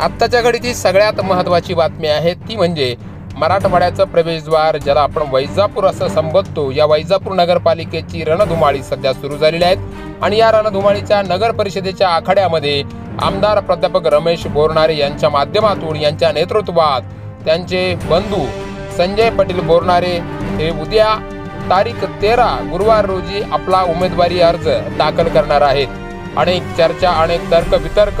आत्ताच्या घडीची सगळ्यात महत्त्वाची बातमी आहे ती म्हणजे मराठवाड्याचं प्रवेशद्वार ज्याला आपण वैजापूर असं संबोधतो. या वैजापूर नगरपालिकेची रणधुमाळी सध्या सुरू झालेली आहेत आणि या रणधुमाळीच्या नगर परिषदेच्या आखाड्यामध्ये आमदार प्राध्यापक रमेश बोरनारे यांच्या माध्यमातून यांच्या नेतृत्वात त्यांचे बंधू संजय पाटील बोरनारे हे उद्या तारीख तेरा गुरुवार रोजी आपला उमेदवारी अर्ज दाखल करणार आहेत. अनेक चर्चा अनेक तर्क वितर्क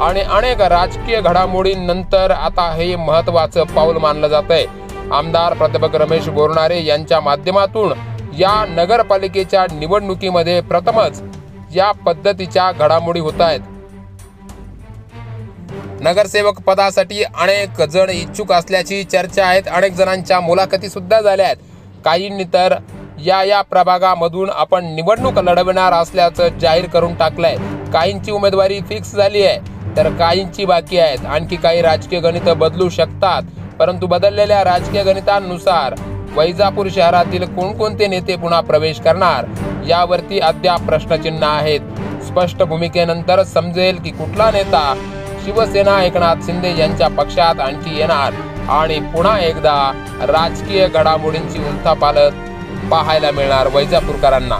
आणि अनेक राजकीय घडामोडींनंतर आता हे महत्वाचं पाऊल मानलं जात आहे आमदार प्राध्यापक रमेश बोरणारे यांच्या माध्यमातून या नगरपालिकेच्या निवडणुकीमध्ये प्रथमच या पद्धतीच्या घडामोडी होत आहेत नगरसेवक पदासाठी अनेक जण इच्छुक असल्याची चर्चा आहेत. अनेक जणांच्या मुलाखती सुद्धा झाल्या आहेत. काहींनी तर या या प्रभागामधून आपण निवडणूक लढवणार असल्याचं जाहीर करून टाकलंय. काहींची उमेदवारी फिक्स झाली आहे तर काहींची बाकी आहेत. आणखी काही राजकीय गणित बदलू शकतात परंतु बदललेल्या राजकीय गणितांनुसार वैजापूर शहरातील कोणकोणते नेते पुन्हा प्रवेश करणार यावरती अद्याप प्रश्नचिन्ह आहेत. स्पष्ट भूमिकेनंतर समजेल की कुठला नेता शिवसेना एकनाथ शिंदे यांच्या पक्षात आणखी येणार आणि पुन्हा एकदा राजकीय घडामोडींची उलथापालथ पाहायला मिळणार वैजापूरकरांना.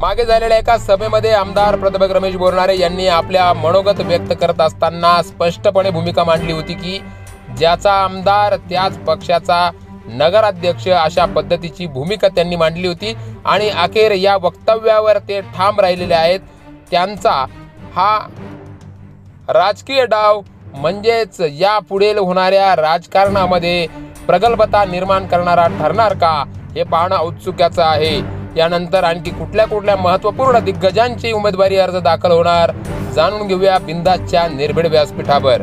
मागे झालेल्या एका सभेमध्ये आमदार प्राध्यापक रमेश बोरनारे यांनी आपल्या मनोगत व्यक्त करत असताना स्पष्टपणे भूमिका मांडली होती की ज्याचा आमदार त्याच पक्षाचा नगराध्यक्ष अशा पद्धतीची भूमिका त्यांनी मांडली होती आणि अखेर या वक्तव्यावर ते ठाम राहिलेले आहेत. त्यांचा हा राजकीय डाव म्हणजेच या पुढील होणाऱ्या राजकारणामध्ये प्रगल्भता निर्माण करणारा ठरणार का हे पाहणं औत्सुक्याचं आहे. यानंतर आणखी कुठल्या कुठल्या महत्त्वपूर्ण दिग्गजांची उमेदवारी अर्ज दाखल होणार? जाणून घेऊया बिंदासच्या निर्भीड व्यासपीठावर.